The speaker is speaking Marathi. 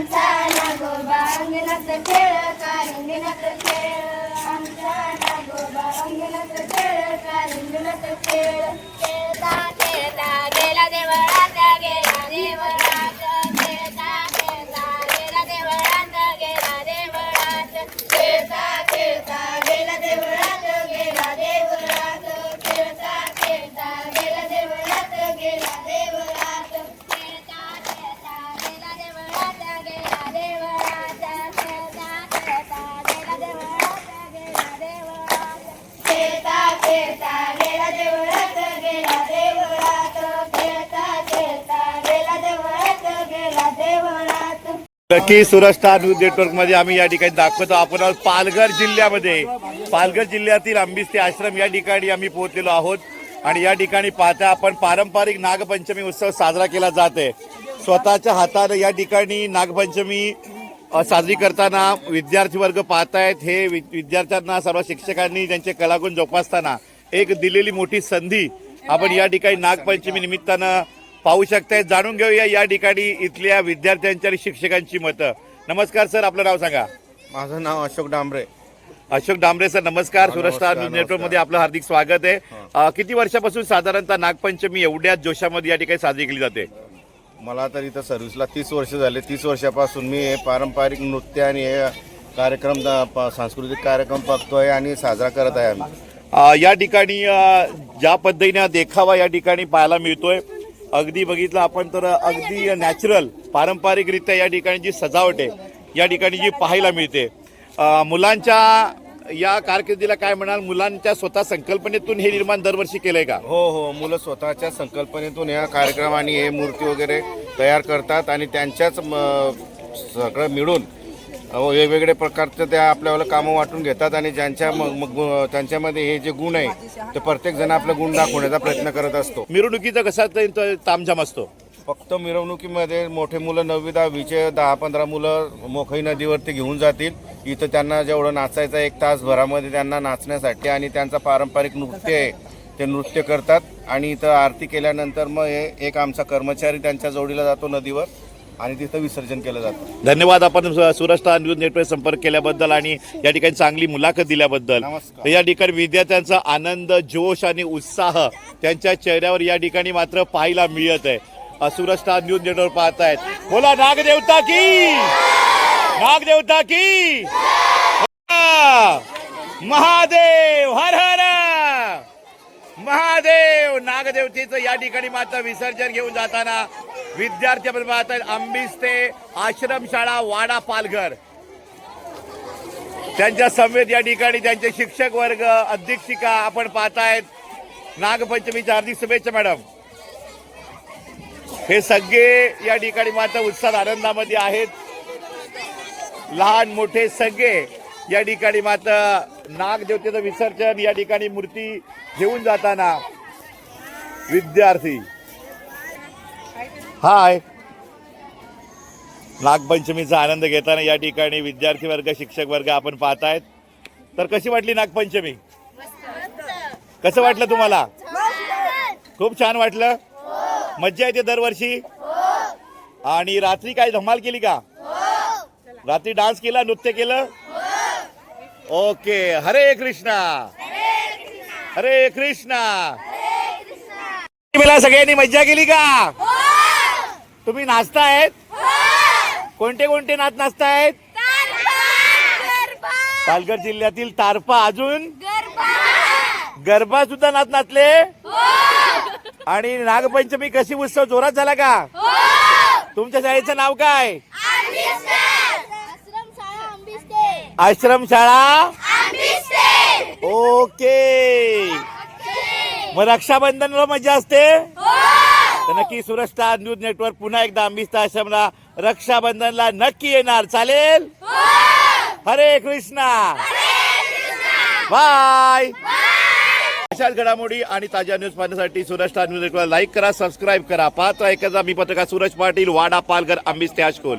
आमचा नागोबा अंगणात खेळ कारण खेळ. आमचा नक्की सुरस्टार न्यूज नेटवर्कमध्ये आम्ही या ठिकाणी दाखवतो. आपण पालघर जिल्ह्यामध्ये पालघर जिल्ह्यातील आंबिस्ते आश्रम या ठिकाणी आम्ही पोहोचलेलो आहोत. आणि या ठिकाणी पाहता आपण पारंपरिक नागपंचमी उत्सव साजरा केला जाते स्वतःच्या हाताने या ठिकाणी नागपंचमी साजरी करताना विद्यार्थी वर्ग पाहतायत. हे वि- विद्यार्थ्यांना सर्व शिक्षकांनी त्यांचे कलागुण जोपासताना एक दिलेली मोठी संधी आपण या ठिकाणी नागपंचमी निमित्तानं पाहू शकताय. जाणून घेऊया या ठिकाणी इथल्या विद्यार्थ्यांची आणि शिक्षकांची मतं. नमस्कार सर. आपलं नाव सांगा. माझं नाव अशोक डांबरे. अशोक डांबरे सर. नमस्कार. सुरज स्टार न्यूज नमस्कार. नेटवर्कमध्ये आपलं हार्दिक स्वागत आहे. अ, किती वर्षापासून साधारणतः नागपंचमी एवढ्याच जोशामध्ये या ठिकाणी साजरी केली जाते? मला तर इथं सर्व्हिसला तीस वर्ष झाले. तीस वर्षापासून मी हे पारंपरिक नृत्य आणि हे कार्यक्रम द- प- सांस्कृतिक कार्यक्रम बघतोय आणि साजरा करत आहे आम्ही. अ, या ठिकाणी अ, ज्या पद्धतीने देखावा या ठिकाणी पाहायला मिळतोय अगदी बघितलं आपण तर अगदी नॅचरल पारंपरिकरित्या या ठिकाणी जी सजावट आहे या ठिकाणी जी पाहायला मिळते. मुलांच्या या कारकिर्दीला काय म्हणाल? मुलांच्या स्वतः संकल्पनेतून हे निर्माण दरवर्षी केलंय का? हो हो. मुलं स्वतःच्या संकल्पनेतून या कार्यक्रम आणि हे मूर्ती वगैरे तयार करतात आणि त्यांच्याच म, सगळं मिळून वेगवेगळे प्रकारचे त्या आपल्याला कामं वाटून घेतात आणि ज्यांच्या त्यांच्यामध्ये हे जे गुण आहे ते प्रत्येक जण आपला गुण दाखवण्याचा प्रयत्न करत असतो. मिरवणुकीचा कसा तामझाम असतो? फक्त मिरवणुकीमध्ये मोठे मुलं नववी दहावीचे दहा पंधरा मुलं मोखई नदीवरती घेऊन जातील. इथं त्यांना जेवढं नाचायचं एक तासभरामध्ये त्यांना नाचण्यासाठी आणि त्यांचा पारंपरिक नृत्य आहे ते नृत्य करतात. आणि इथं आरती केल्यानंतर मग हे एक आमचा कर्मचारी त्यांच्या जोडीला जातो नदीवर. आणि तिथं विसर्जन केलं जातं. धन्यवाद. आपण सु- सुरज स्टार न्यूज नेटवर्क संपर्क केल्याबद्दल आणि या ठिकाणी चांगली मुलाखत दिल्याबद्दल. नमस्कार. तर या ठिकाणी विद्यार्थ्यांचा आनंद जोश आणि उत्साह त्यांच्या चेहऱ्यावर या ठिकाणी मात्र पाहायला मिळत आहे. अ, स्टार न्यूज नेटवर्क पाहतायत. बोला नागदेवता की? नागदेवता की! महादेव हर हर! महादेव नागदेवतेचं या ठिकाणी मात्र विसर्जन घेऊन जाताना विद्यार्थी आपण पाहत आहेत आंबिस्ते आश्रमशाळा वाडा पालघर. त्यांच्या समेत या ठिकाणी त्यांचे शिक्षक वर्ग अध्यक्षिका आपण पाहतायत. नागपंचमीच्या हार्दिक शुभेच्छा मॅडम. हे सगळे या ठिकाणी मात्र उत्साह आनंदामध्ये आहेत. लहान मोठे सगळे या ठिकाणी मात्र नागदेवतेचं विसर्जन या ठिकाणी मूर्ती घेऊन जाताना विद्यार्थी हाय. नागपंचमीचा आनंद घेताना या ठिकाणी विद्यार्थी वर्ग शिक्षक वर्ग आपण पाहतायत. तर कशी वाटली नागपंचमी? कसं वाटलं तुम्हाला? खूप छान वाटलं? मज्जा येते दरवर्षी? आणि रात्री काय धमाल केली का? रात्री डान्स केला नृत्य केलं? ओके. हरे कृष्णा. हरे कृष्णा. सगळ्यांनी मज्जा केली का? तुम्ही नाचतायत? कोणते कोणते नाच नाचतायत? पालघर जिल्ह्यातील तारपा अजून? गरबा सुद्धा नाच नाचले? आणि नागपंचमी कशी उत्सव जोरात झाला का? तुमच्या शाळेचं नाव काय? आश्रमशाळा? शाळा ओके. मग रक्षाबंधनला मजा असते? तर नक्की सुरज न्यूज नेटवर्क पुन्हा एकदा आंबिस्ता आश्रमला रक्षाबंधनला नक्की येणार. चालेल? हरे कृष्णा. बाय. अशाच घडामोडी आणि ताज्या न्यूज पाहण्यासाठी सुरज न्यूज नेटवर्क लाईक करा सबस्क्राईब करा. पाहतो ऐकायचा मी पत्रकार सूरज पाटील वाडा पालघर आंबिस्ते आशकोल